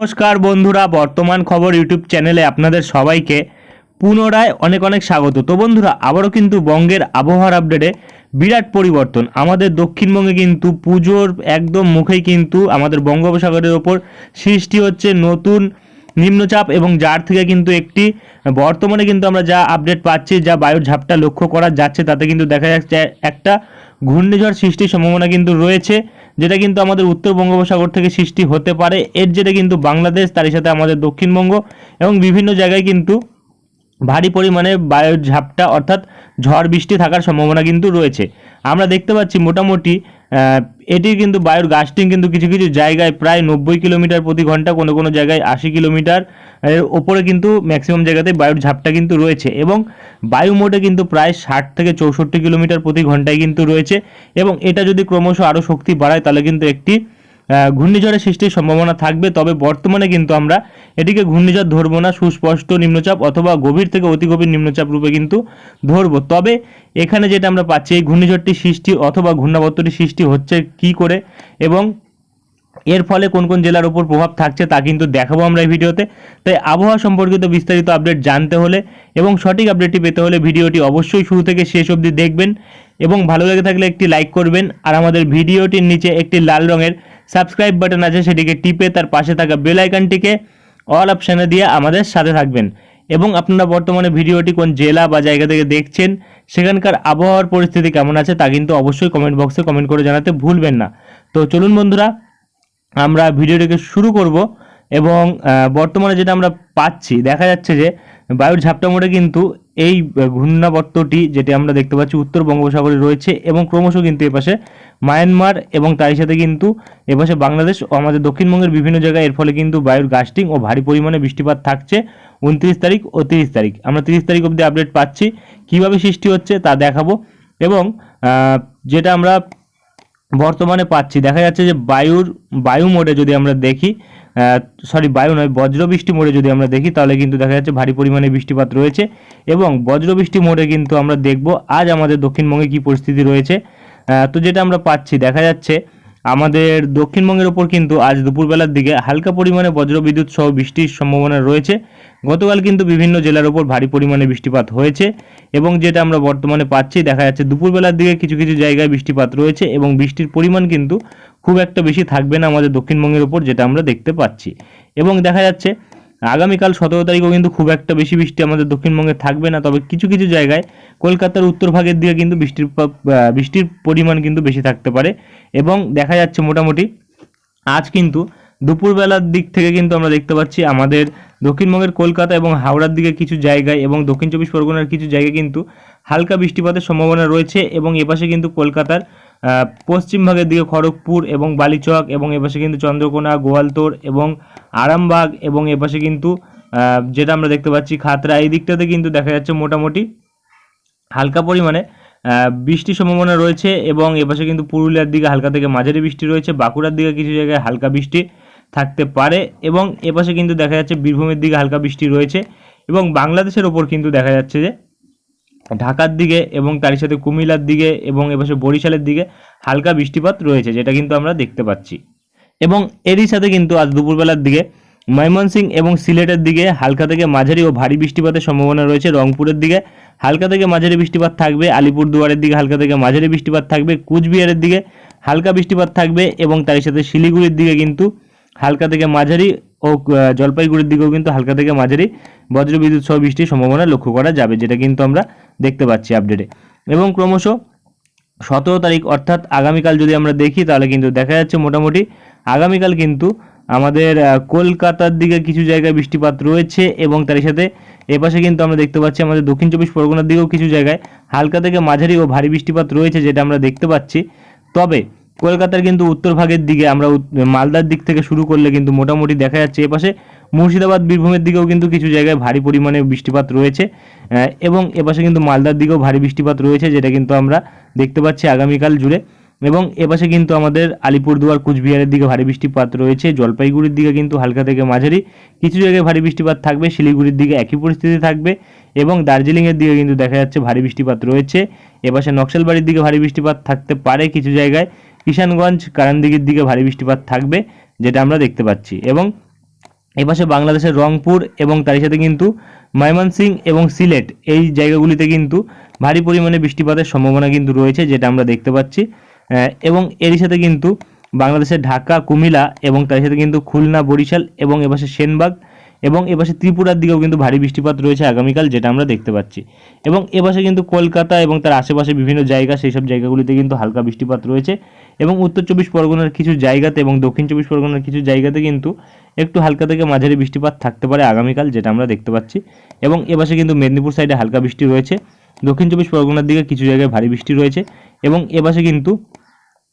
নমস্কার বন্ধুরা, বর্তমান খবর ইউটিউব চ্যানেলে আপনাদের সবাইকে পুনরায় অনেক অনেক স্বাগত। তো বন্ধুরা, আবারও কিন্তু বঙ্গের আবহাওয়ার আপডেটে বিরাট পরিবর্তন। আমাদের দক্ষিণবঙ্গে কিন্তু পুজোর একদম মুখেই কিন্তু আমাদের বঙ্গোপসাগরের ওপর সৃষ্টি হচ্ছে নতুন নিম্নচাপ এবং যার থেকে কিন্তু একটি বর্তমানে কিন্তু আমরা যা আপডেট পাচ্ছি, যা বায়ুর ঝাপটা লক্ষ্য করা যাচ্ছে, তাতে কিন্তু দেখা যাচ্ছে একটা ঘূর্ণিঝড় সৃষ্টির সম্ভাবনা কিন্তু রয়েছে, যেটা কিন্তু আমাদের উত্তর বঙ্গোপসাগর থেকে সৃষ্টি হতে পারে। এর যেটা কিন্তু বাংলাদেশ, তারই সাথে আমাদের দক্ষিণবঙ্গ এবং বিভিন্ন জায়গায় কিন্তু ভারী পরিমাণে বায়ুর ঝাপটা অর্থাৎ ঝড় বৃষ্টি থাকার সম্ভাবনা কিন্তু রয়েছে। আমরা দেখতে পাচ্ছি মোটামুটি এটির কিন্তু বায়ুর গাস্টিং কিন্তু কিছু কিছু জায়গায় প্রায় নব্বই কিলোমিটার প্রতি ঘণ্টা, কোনো কোনো জায়গায় আশি কিলোমিটার। এর ওপরে কিন্তু ম্যাক্সিমাম জায়গাতে বায়ুর ঝাপটা কিন্তু রয়েছে এবং বায়ু মোটে কিন্তু প্রায় ষাট থেকে চৌষট্টি কিলোমিটার প্রতি ঘন্টায় কিন্তু রয়েছে এবং এটা যদি ক্রমশ আরও শক্তি বাড়ায় তাহলে কিন্তু একটি ঘূর্ণিঝড়ের সৃষ্টির সম্ভাবনা থাকবে, তবে বর্তমানে কিন্তু আমরা এটিকে ঘূর্ণিঝড় ধরবো না, সুস্পষ্ট নিম্নচাপ অথবা গভীর থেকে অতি গভীর নিম্নচাপ রূপে কিন্তু ধরবো। তবে এখানে যেটা আমরা পাচ্ছি, এই ঘূর্ণিঝড়টি সৃষ্টি অথবা ঘূর্ণাবর্তটি সৃষ্টি হচ্ছে কি করে এবং এর ফলে কোন কোন জেলার উপর প্রভাব থাকছে তা কিন্তু দেখাবো আমরা এই ভিডিওতে। তাই আবহাওয়া সম্পর্কিত বিস্তারিত আপডেট জানতে হলে এবং সঠিক আপডেটটি পেতে হলে ভিডিওটি অবশ্যই শুরু থেকে শেষ অবধি দেখবেন এবং ভালো লেগে থাকলে একটি লাইক করবেন। আর আমাদের ভিডিওটির নিচে একটি লাল রঙের সাবস্ক্রাইব বাটন আছে, সেটিকে টিপে তার পাশে থাকা বেল আইকনটিকে অল অপশানে দিয়ে আমাদের সাথে থাকবেন। এবং আপনারা বর্তমানে ভিডিওটি কোন জেলা বা জায়গা থেকে দেখছেন, সেখানকার আবহাওয়ার পরিস্থিতি কেমন আছে তা কিন্তু অবশ্যই কমেন্ট বক্সে কমেন্ট করে জানাতে ভুলবেন না। তো চলুন বন্ধুরা, আমরা ভিডিওটিকে শুরু করব এবং বর্তমানে যেটা আমরা পাচ্ছি, দেখা যাচ্ছে যে বায়ুর ঝাপটা মোড়ে কিন্তু এই ঘূর্ণাবর্তটি যেটি আমরা দেখতে পাচ্ছি উত্তর বঙ্গোপসাগরে রয়েছে এবং ক্রমশ কিন্তু এপাশে মায়ানমার এবং তারই সাথে কিন্তু এপাশে বাংলাদেশ ও আমাদের দক্ষিণবঙ্গের বিভিন্ন জায়গায় এর ফলে কিন্তু বায়ুর গাস্টিং ও ভারী পরিমাণে বৃষ্টিপাত থাকছে উনত্রিশ তারিখ ও তিরিশ তারিখ। আমরা তিরিশ তারিখ অবধি আপডেট পাচ্ছি, কীভাবে সৃষ্টি হচ্ছে তা দেখাবো এবং যেটা আমরা বর্তমানে পাচ্ছি। দেখা যাচ্ছে যে বায়ুর, বায়ু মোডে যদি আমরা দেখি সরি বায়ু নয়, বজ্রবৃষ্টি মোডে যদি আমরা দেখি, তাহলে কিন্তু দেখা যাচ্ছে ভারী পরিমাণে বৃষ্টিপাত রয়েছে এবং বজ্রবৃষ্টি মোডে কিন্তু আমরা দেখব আজ আমাদের দক্ষিণবঙ্গে কি পরিস্থিতি রয়েছে। তো যেটা আমরা পাচ্ছি, দেখা যাচ্ছে আমাদের দক্ষিণবঙ্গের ওপর কিন্তু আজ দুপুরবেলার দিকে হালকা পরিমাণে বজ্রবিদ্যুৎ সহ বৃষ্টির সম্ভাবনা রয়েছে। গতকাল কিন্তু বিভিন্ন জেলার ওপর ভারী পরিমাণে বৃষ্টিপাত হয়েছে এবং যেটা আমরা বর্তমানে পাচ্ছি, দেখা যাচ্ছে দুপুরবেলার দিকে কিছু কিছু জায়গায় বৃষ্টিপাত রয়েছে এবং বৃষ্টির পরিমাণ কিন্তু খুব একটা বেশি থাকবে না আমাদের দক্ষিণবঙ্গের ওপর যেটা আমরা দেখতে পাচ্ছি। এবং দেখা যাচ্ছে আগামীকাল সতেরো তারিখও কিন্তু খুব একটা বেশি বৃষ্টি আমাদের দক্ষিণবঙ্গে থাকবে না, তবে কিছু কিছু জায়গায় কলকাতার উত্তর ভাগের দিকে কিন্তু বৃষ্টির বৃষ্টির পরিমাণ কিন্তু বেশি থাকতে পারে এবং দেখা যাচ্ছে মোটামুটি আজ কিন্তু দুপুরবেলার দিক থেকে কিন্তু আমরা দেখতে পাচ্ছি আমাদের দক্ষিণবঙ্গের কলকাতা এবং হাওড়ার দিকে কিছু জায়গায় এবং দক্ষিণ চব্বিশ পরগনার কিছু জায়গায় কিন্তু হালকা বৃষ্টিপাতের সম্ভাবনা রয়েছে এবং এপাশে কিন্তু কলকাতার আহ, পশ্চিম ভাগের দিকে খড়গপুর এবং বালিচক এবং এপাশে কিন্তু চন্দ্রকোনা গোয়ালতোড় এবং আরামবাগ এবং এপাশে কিন্তু যেটা আমরা দেখতে পাচ্ছি খাতড়া এই দিকটাতে কিন্তু দেখা যাচ্ছে মোটামুটি হালকা পরিমাণে বৃষ্টির সম্ভাবনা রয়েছে এবং এপাশে কিন্তু পুরুলিয়ার দিকে হালকা থেকে মাঝারি বৃষ্টি রয়েছে। বাঁকুড়ার দিকে কিছু জায়গায় হালকা বৃষ্টি থাকতে পারে এবং এপাশে কিন্তু দেখা যাচ্ছে বীরভূমের দিকে হালকা বৃষ্টি রয়েছে এবং বাংলাদেশের ওপর কিন্তু দেখা যাচ্ছে যে ঢাকার দিকে এবং তার সাথে কুমিল্লার দিকে এবং এপাশে বরিশালের দিকে হালকা বৃষ্টিপাত রয়েছে, যেটা কিন্তু আমরা দেখতে পাচ্ছি। এবং এরই সাথে কিন্তু আজ দুপুরবেলার দিকে ময়মনসিং এবং সিলেটের দিকে হালকা থেকে মাঝারি ও ভারী বৃষ্টিপাতের সম্ভাবনা রয়েছে। রংপুরের দিকে হালকা থেকে মাঝারি বৃষ্টিপাত থাকবে, আলিপুরদুয়ারের দিকে হালকা থেকে মাঝারি বৃষ্টিপাত থাকবে, কুচবিহারের দিকে হালকা বৃষ্টিপাত থাকবে এবং তার সাথে শিলিগুড়ির দিকে কিন্তু হালকা থেকে মাঝারি ও জলপাইগুড়ির দিকেও কিন্তু হালকা থেকে মাঝারি বজ্রবিদ্যুৎ সহ বৃষ্টির সম্ভাবনা লক্ষ্য করা যাবে, যেটা কিন্তু আমরা দেখতে পাচ্ছি আপডেটে এবং ক্রমশ সতেরো তারিখ, অর্থাৎ আগামীকাল যদি আমরা দেখি, তাহলে কিন্তু দেখা যাচ্ছে মোটামুটি আগামীকাল কিন্তু আমাদের কলকাতার দিকে কিছু জায়গায় বৃষ্টিপাত রয়েছে এবং তার সাথে এপাশে কিন্তু আমরা দেখতে পাচ্ছি আমাদের দক্ষিণ চব্বিশ পরগনার দিকেও কিছু জায়গায় হালকা থেকে মাঝারি ও ভারী বৃষ্টিপাত রয়েছে, যেটা আমরা দেখতে পাচ্ছি। তবে কলকাতার কিন্তু উত্তর ভাগের দিকে আমরা মালদার দিক থেকে শুরু করলে কিন্তু মোটামুটি দেখা যাচ্ছে এপাশে মুর্শিদাবাদ, বীরভূমের দিকেও কিন্তু কিছু জায়গায় ভারী পরিমাণে বৃষ্টিপাত রয়েছে এবং এপাশে কিন্তু মালদার দিকেও ভারী বৃষ্টিপাত রয়েছে, যেটা কিন্তু আমরা দেখতে পাচ্ছি আগামীকাল জুড়ে, এবং এপাশে কিন্তু আমাদের আলিপুরদুয়ার, কুচবিহারের দিকে ভারী বৃষ্টিপাত রয়েছে, জলপাইগুড়ির দিকে কিন্তু হালকা থেকে মাঝারি, কিছু জায়গায় ভারী বৃষ্টিপাত থাকবে, শিলিগুড়ির দিকে একই পরিস্থিতি থাকবে, এবং দার্জিলিংয়ের দিকে কিন্তু দেখা যাচ্ছে ভারী বৃষ্টিপাত রয়েছে, এপাশে নকশালবাড়ির দিকে ভারী বৃষ্টিপাত থাকতে পারে কিছু জায়গায় কিষানগঞ্জ কারানদিঘির দিকে ভারী বৃষ্টিপাত থাকবে, যেটা আমরা দেখতে পাচ্ছি। এবং এপাশে বাংলাদেশের রংপুর এবং তার সাথে কিন্তু ময়মনসিং এবং সিলেট, এই জায়গাগুলিতে কিন্তু ভারী পরিমাণে বৃষ্টিপাতের সম্ভাবনা কিন্তু রয়েছে, যেটা আমরা দেখতে পাচ্ছি। এবং এরই সাথে কিন্তু বাংলাদেশের ঢাকা কুমিলা এবং তার সাথে কিন্তু খুলনা, বরিশাল এবং এপাশে সেনবাগ এবং এপাশে ত্রিপুরার দিকেও কিন্তু ভারী বৃষ্টিপাত রয়েছে আগামীকাল, যেটা আমরা দেখতে পাচ্ছি। এবং এপাশে কিন্তু কলকাতা এবং তার আশেপাশে বিভিন্ন জায়গা সেই সব জায়গাগুলিতে কিন্তু হালকা বৃষ্টিপাত রয়েছে। এবং উত্তর চব্বিশ পরগনার কিছু জায়গাতে এবং দক্ষিণ চব্বিশ পরগনার কিছু জায়গাতে কিন্তু একটু হালকা থেকে মাঝারি বৃষ্টিপাত থাকতে পারে আগামীকাল, যেটা আমরা দেখতে পাচ্ছি। এবং এপাশে কিন্তু মেদিনীপুর সাইডে হালকা বৃষ্টি রয়েছে। দক্ষিণ চব্বিশ পরগনার দিকে কিছু জায়গায় ভারী বৃষ্টি রয়েছে। এবং এপাশে কিন্তু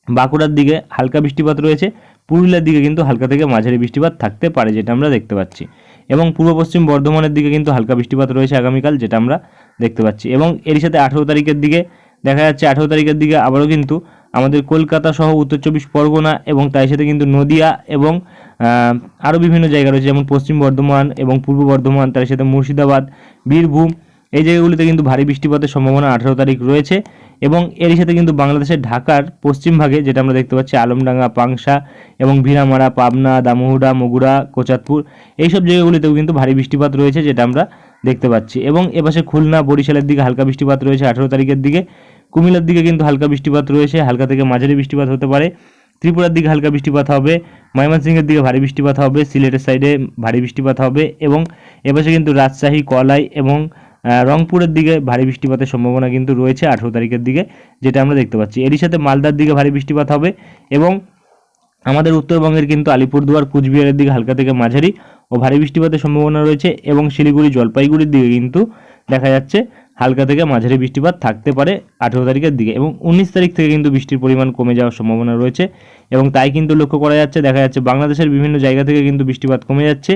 বাঁকুড়ার দিকে হালকা বৃষ্টিপাত রয়েছে। পুরুলিয়ার দিকে কিন্তু হালকা থেকে মাঝারি বৃষ্টিপাত থাকতে পারে, যেটা আমরা দেখতে পাচ্ছি। এবং পূর্ব পশ্চিম বর্ধমানের দিকে কিন্তু হালকা বৃষ্টিপাত রয়েছে আগামীকাল, যেটা আমরা দেখতে পাচ্ছি। এবং এরই সাথে আঠেরো তারিখের দিকে দেখা যাচ্ছে, আঠেরো তারিখের দিকে আবারও কিন্তু আমাদের কলকাতা সহ উত্তর চব্বিশ পরগনা এবং তার সাথে কিন্তু নদিয়া এবং আরও বিভিন্ন জায়গা রয়েছে, যেমন পশ্চিম বর্ধমান এবং পূর্ব বর্ধমান, তার সাথে মুর্শিদাবাদ, বীরভূম। এই জায়গাগুলিতে কিন্তু ভারী বৃষ্টিপাতের সম্ভাবনা আঠারো তারিখ রয়েছে। এবং এরই সাথে কিন্তু বাংলাদেশের ঢাকার পশ্চিম ভাগে, যেটা আমরা দেখতে পাচ্ছি, আলমডাঙ্গা, পাংশা এবং ভিরামারা, পাবনা দামোহডা মগুরা কোচাতপুর এইসব জায়গাগুলিতেও কিন্তু ভারী বৃষ্টিপাত রয়েছে, যেটা আমরা দেখতে পাচ্ছি। এবং এপাশে খুলনা, বরিশালের দিকে হালকা বৃষ্টিপাত রয়েছে, আঠেরো তারিখের দিকে। কুমিল্লার দিকে কিন্তু হালকা বৃষ্টিপাত রয়েছে, হালকা থেকে মাঝারি বৃষ্টিপাত হতে পারে। ত্রিপুরার দিকে হালকা বৃষ্টিপাত হবে, ময়মনসিংহের দিকে ভারী বৃষ্টিপাত হবে, সিলেটের সাইডে ভারী বৃষ্টিপাত হবে এবং এপাশে কিন্তু রাজশাহী, কলাই এবং রংপুরের দিকে ভারী বৃষ্টিপাতের সম্ভাবনা কিন্তু রয়েছে আঠেরো তারিখের দিকে, যেটা আমরা দেখতে পাচ্ছি। এরই সাথে মালদার দিকে ভারী বৃষ্টিপাত হবে এবং আমাদের উত্তরবঙ্গের কিন্তু আলিপুরদুয়ার, কুচবিহারের দিকে হালকা থেকে মাঝারি ও ভারী বৃষ্টিপাতের সম্ভাবনা রয়েছে এবং শিলিগুড়ি, জলপাইগুড়ির দিকে কিন্তু দেখা যাচ্ছে হালকা থেকে মাঝারি বৃষ্টিপাত থাকতে পারে আঠেরো তারিখের দিকে এবং উনিশ তারিখ থেকে কিন্তু বৃষ্টির পরিমাণ কমে যাওয়ার সম্ভাবনা রয়েছে এবং তাই কিন্তু লক্ষ্য করা যাচ্ছে, দেখা যাচ্ছে বাংলাদেশের বিভিন্ন জায়গা থেকে কিন্তু বৃষ্টিপাত কমে যাচ্ছে।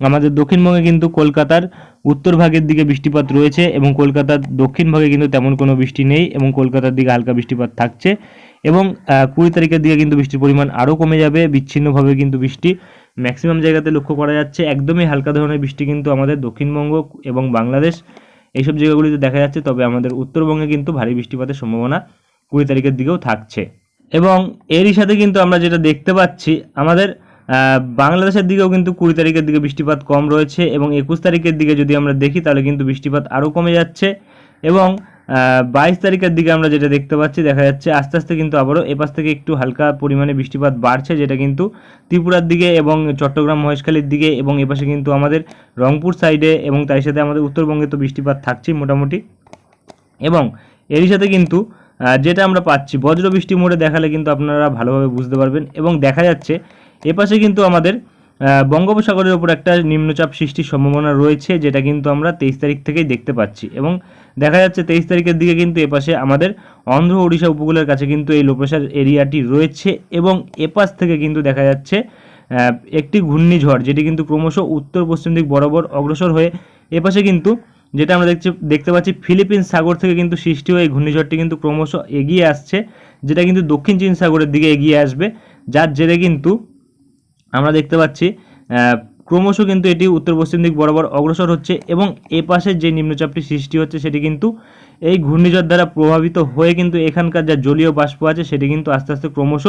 আমাদের দক্ষিণবঙ্গে কিন্তু কলকাতার উত্তর ভাগের দিকে বৃষ্টিপাত রয়েছে এবং কলকাতার দক্ষিণ ভাগে কিন্তু তেমন কোনো বৃষ্টি নেই এবং কলকাতার দিকে হালকা বৃষ্টিপাত থাকছে এবং কুড়ি তারিখের দিকে কিন্তু বৃষ্টির পরিমাণ আরও কমে যাবে, বিচ্ছিন্নভাবে কিন্তু বৃষ্টি ম্যাক্সিমাম জায়গাতে লক্ষ্য করা যাচ্ছে। একদমই হালকা ধরনের বৃষ্টি কিন্তু আমাদের দক্ষিণবঙ্গ এবং বাংলাদেশ এইসব জায়গাগুলিতে দেখা যাচ্ছে, তবে আমাদের উত্তরবঙ্গে কিন্তু ভারী বৃষ্টিপাতের সম্ভাবনা কুড়ি তারিখের দিকেও থাকছে। এবং এরই সাথে কিন্তু আমরা যেটা দেখতে পাচ্ছি, আমাদের বাংলাদেশের দিকেও কিন্তু কুড়ি তারিখের দিকে বৃষ্টিপাত কম রয়েছে এবং একুশ তারিখের দিকে যদি আমরা দেখি, তাহলে কিন্তু বৃষ্টিপাত আরও কমে যাচ্ছে। এবং বাইশ তারিখের দিকে আমরা যেটা দেখতে পাচ্ছি, দেখা যাচ্ছে আস্তে আস্তে কিন্তু আবারও এপাশ থেকে একটু হালকা পরিমাণে বৃষ্টিপাত বাড়ছে, যেটা কিন্তু ত্রিপুরার দিকে এবং চট্টগ্রাম, মহেশখালীর দিকে এবং এপাশে কিন্তু আমাদের রংপুর সাইডে এবং তার সাথে আমাদের উত্তরবঙ্গে তো বৃষ্টিপাত থাকছেই মোটামুটি। এবং এরই সাথে কিন্তু যেটা আমরা পাচ্ছি বজ্র বৃষ্টি মোড়ে দেখালে কিন্তু আপনারা ভালোভাবে বুঝতে পারবেন। এবং দেখা যাচ্ছে এপাশে কিন্তু আমাদের বঙ্গোপসাগরের ওপর একটা নিম্নচাপ সৃষ্টির সম্ভাবনা রয়েছে, যেটা কিন্তু আমরা তেইশ তারিখ থেকেই দেখতে পাচ্ছি। এবং দেখা যাচ্ছে তেইশ তারিখের দিকে কিন্তু এপাশে আমাদের অন্ধ্র ওড়িশা উপকূলের কাছে কিন্তু এই লো প্রেশার এরিয়াটি রয়েছে এবং এপাশ থেকে কিন্তু দেখা যাচ্ছে একটি ঘূর্ণিঝড়, যেটি কিন্তু ক্রমশ উত্তর পশ্চিম দিক বরাবর অগ্রসর হয়ে এপাশে কিন্তু যেটা আমরা দেখছি, দেখতে পাচ্ছি ফিলিপিন্স সাগর থেকে কিন্তু সৃষ্টি হয়ে ঘূর্ণিঝড়টি কিন্তু ক্রমশ এগিয়ে আসছে, যেটা কিন্তু দক্ষিণ চীন সাগরের দিকে এগিয়ে আসবে, যার জেরে কিন্তু আমরা দেখতে পাচ্ছি ক্রমশ কিন্তু এটি উত্তর পশ্চিম দিক বরাবর অগ্রসর হচ্ছে এবং এ পাশে যে নিম্নচাপটি সৃষ্টি হচ্ছে সেটি কিন্তু এই ঘূর্ণিঝড় দ্বারা প্রভাবিত হয়ে কিন্তু এখানকার যা জলীয় বাষ্প আছে সেটি কিন্তু আস্তে আস্তে ক্রমশ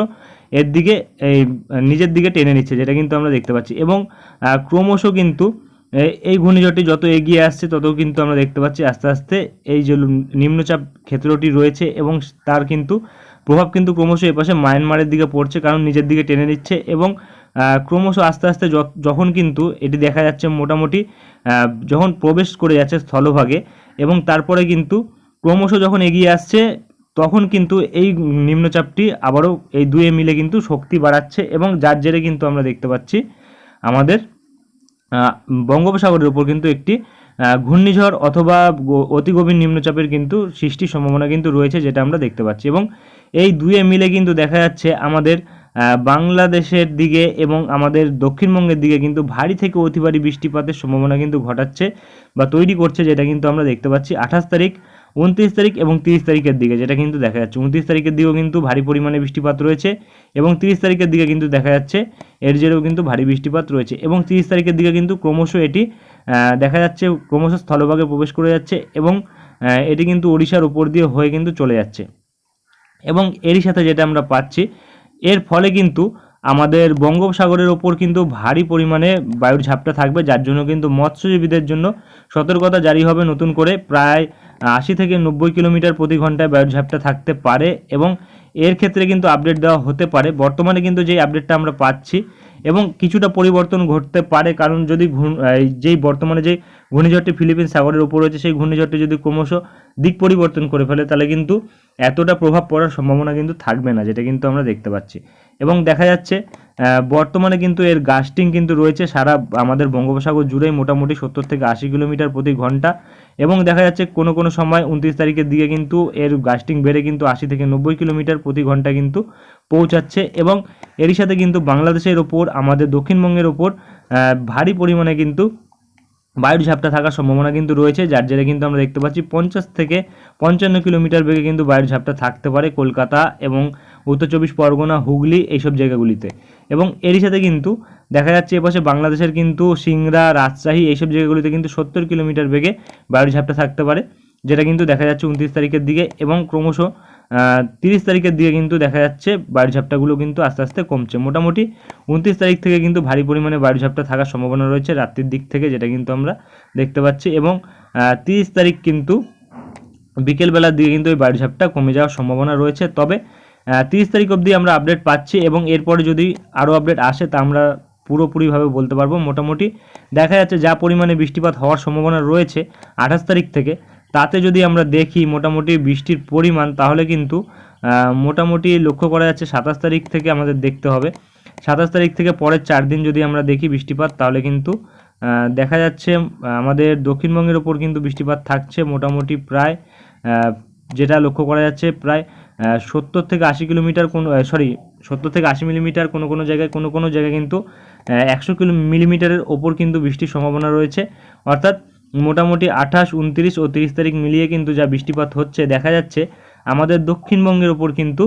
এর দিকে, এই, নিজের দিকে টেনে নিচ্ছে, যেটা কিন্তু আমরা দেখতে পাচ্ছি। এবং ক্রমশ কিন্তু এই ঘূর্ণিঝড়টি যত এগিয়ে আসছে তত কিন্তু আমরা দেখতে পাচ্ছি আস্তে আস্তে এই যে নিম্নচাপ ক্ষেত্রটি রয়েছে এবং তার কিন্তু প্রভাব কিন্তু ক্রমশ এপাশে মায়ানমারের দিকে পড়ছে, কারণ নিজের দিকে টেনে নিচ্ছে এবং ক্রমশ আস্তে আস্তে যখন কিন্তু এটি দেখা যাচ্ছে মোটামুটি যখন প্রবেশ করে যাচ্ছে স্থলভাগে এবং তারপরে কিন্তু ক্রমশ যখন এগিয়ে আসছে, তখন কিন্তু এই নিম্নচাপটি আবারও এই দুয়ে মিলে কিন্তু শক্তি বাড়াচ্ছে এবং যার জেরে কিন্তু আমরা দেখতে পাচ্ছি আমাদের বঙ্গোপসাগরের উপর কিন্তু একটি ঘূর্ণিঝড় অথবা অতি গভীর নিম্নচাপের কিন্তু সৃষ্টির সম্ভাবনা কিন্তু রয়েছে যেটা আমরা দেখতে পাচ্ছি এবং এই দুয়ে মিলে কিন্তু দেখা যাচ্ছে আমাদের বাংলাদেশের দিকে এবং আমাদের দক্ষিণবঙ্গের দিকে কিন্তু ভারী থেকে অতি ভারী বৃষ্টিপাতের সম্ভাবনা কিন্তু ঘটাচ্ছে বা তৈরি করছে, যেটা কিন্তু আমরা দেখতে পাচ্ছি আঠাশ তারিখ, উনত্রিশ তারিখ এবং তিরিশ তারিখের দিকে, যেটা কিন্তু দেখা যাচ্ছে। উনত্রিশ তারিখের দিকেও কিন্তু ভারী পরিমাণে বৃষ্টিপাত রয়েছে এবং তিরিশ তারিখের দিকে কিন্তু দেখা যাচ্ছে এর জেরেও কিন্তু ভারী বৃষ্টিপাত রয়েছে এবং তিরিশ তারিখের দিকে কিন্তু ক্রমশ এটি দেখা যাচ্ছে ক্রমশ স্থলভাগে প্রবেশ করে যাচ্ছে এবং এটি কিন্তু ওড়িশার উপর দিয়ে হয়ে কিন্তু চলে যাচ্ছে। এবং এরই সাথে যেটা আমরা পাচ্ছি এর ফলে কিন্তু আমাদের বঙ্গোপসাগরের ওপর কিন্তু ভারী পরিমাণে বায়ুর ঝাপটা থাকবে, যার জন্য কিন্তু মৎস্যজীবীদের জন্য সতর্কতা জারি হবে নতুন করে। প্রায় আশি থেকে নব্বই কিলোমিটার প্রতি ঘন্টায় বায়ুর ঝাপটা থাকতে পারে এবং এর ক্ষেত্রে কিন্তু আপডেট দেওয়া হতে পারে। বর্তমানে কিন্তু যেই আপডেটটা আমরা পাচ্ছি এবং কিছুটা পরিবর্তন ঘটতে পারে, কারণ যদি যেই বর্তমানে যে ঘূর্ণিঝড়টি ফিলিপিন সাগরের উপর রয়েছে, সেই ঘূর্ণিঝড়টি যদি ক্রমশ দিক পরিবর্তন করে ফেলে, তাহলে কিন্তু এতটা প্রভাব পড়ার সম্ভাবনা কিন্তু থাকবে না, যেটা কিন্তু আমরা দেখতে পাচ্ছি। এবং দেখা যাচ্ছে বর্তমানে কিন্তু এর গাস্টিং কিন্তু রয়েছে সারা আমাদের বঙ্গোপসাগর জুড়েই মোটামুটি সত্তর থেকে আশি কিলোমিটার প্রতি ঘণ্টা। এবং দেখা যাচ্ছে কোনো কোনো সময় উনত্রিশ তারিখের দিকে কিন্তু এর গাস্টিং বেড়ে কিন্তু আশি থেকে নব্বই কিলোমিটার প্রতি ঘণ্টা কিন্তু পৌঁছাচ্ছে। এবং এরই সাথে কিন্তু বাংলাদেশের ওপর, আমাদের দক্ষিণবঙ্গের ওপর ভারী পরিমাণে কিন্তু বায়ুর ঝাপটা থাকার সম্ভাবনা কিন্তু রয়েছে, যার জেরে কিন্তু আমরা দেখতে পাচ্ছি পঞ্চাশ থেকে পঞ্চান্ন কিলোমিটার বেগে কিন্তু বায়ুর ঝাপটা থাকতে পারে কলকাতা এবং উত্তর চব্বিশ পরগনা, হুগলি এইসব জায়গাগুলিতে। এবং এরই সাথে কিন্তু দেখা যাচ্ছে এপাশে বাংলাদেশের কিন্তু সিংড়া, রাজশাহী এইসব জায়গাগুলিতে কিন্তু সত্তর কিলোমিটার বেগে বায়ুর ঝাপটা থাকতে পারে, যেটা কিন্তু দেখা যাচ্ছে উনত্রিশ তারিখের দিকে এবং ক্রমশ তিরিশ তারিখের দিকে কিন্তু দেখা যাচ্ছে বায়ুর ঝাপটাগুলো কিন্তু আস্তে আস্তে কমছে। মোটামুটি উনত্রিশ তারিখ থেকে কিন্তু ভারী পরিমাণে বায়ুর ঝাপটা থাকার সম্ভাবনা রয়েছে রাত্রির দিক থেকে, যেটা কিন্তু আমরা দেখতে পাচ্ছি এবং তিরিশ তারিখ কিন্তু বিকেলবেলার দিকে কিন্তু এই বায়ুর ঝাপটা কমে যাওয়ার সম্ভাবনা রয়েছে। তবে তিরিশ তারিখ অবধি আমরা আপডেট পাচ্ছি এবং এরপরে যদি আরও আপডেট আসে, তা আমরা পুরোপুরিভাবে বলতে পারব মোটামুটি। দেখা যাচ্ছে যা পরিমাণে বৃষ্টিপাত হওয়ার সম্ভাবনা রয়েছে আঠাশ তারিখ থেকে, তাতে যদি আমরা দেখি মোটামুটি বৃষ্টির পরিমাণ, তাহলে কিন্তু মোটামুটি লক্ষ্য করা যাচ্ছে সাতাশ তারিখ থেকে আমাদের দেখতে হবে। সাতাশ তারিখ থেকে পরের চার দিন যদি আমরা দেখি বৃষ্টিপাত, তাহলে কিন্তু দেখা যাচ্ছে আমাদের দক্ষিণবঙ্গের ওপর কিন্তু বৃষ্টিপাত থাকছে মোটামুটি প্রায় যেটা লক্ষ্য করা যাচ্ছে প্রায় সত্তর থেকে আশি কিলোমিটার কোন সরি সত্তর থেকে আশি মিলিমিটার কোনো কোনো জায়গায়, কোনো কোনো জায়গায় কিন্তু একশো কিলো মিলিমিটারের ওপর কিন্তু বৃষ্টির সম্ভাবনা রয়েছে। অর্থাৎ মোটামুটি আঠাশ, উনত্রিশ ও তিরিশ তারিখ মিলিয়ে কিন্তু যা বৃষ্টিপাত হচ্ছে, দেখা যাচ্ছে আমাদের দক্ষিণবঙ্গের ওপর কিন্তু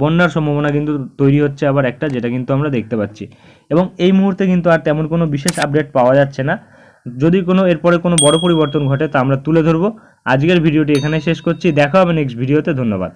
বন্যার সম্ভাবনা কিন্তু তৈরি হচ্ছে আবার একটা, যেটা কিন্তু আমরা দেখতে পাচ্ছি। এবং এই মুহূর্তে কিন্তু আর তেমন কোনো বিশেষ আপডেট পাওয়া যাচ্ছে না। যদি কোনো, এরপরে কোনো বড় পরিবর্তন ঘটে তা আমরা তুলে ধরবো। আজকের ভিডিওটি এখানে শেষ করছি। দেখা হবে নেক্সট ভিডিওতে ধন্যবাদ।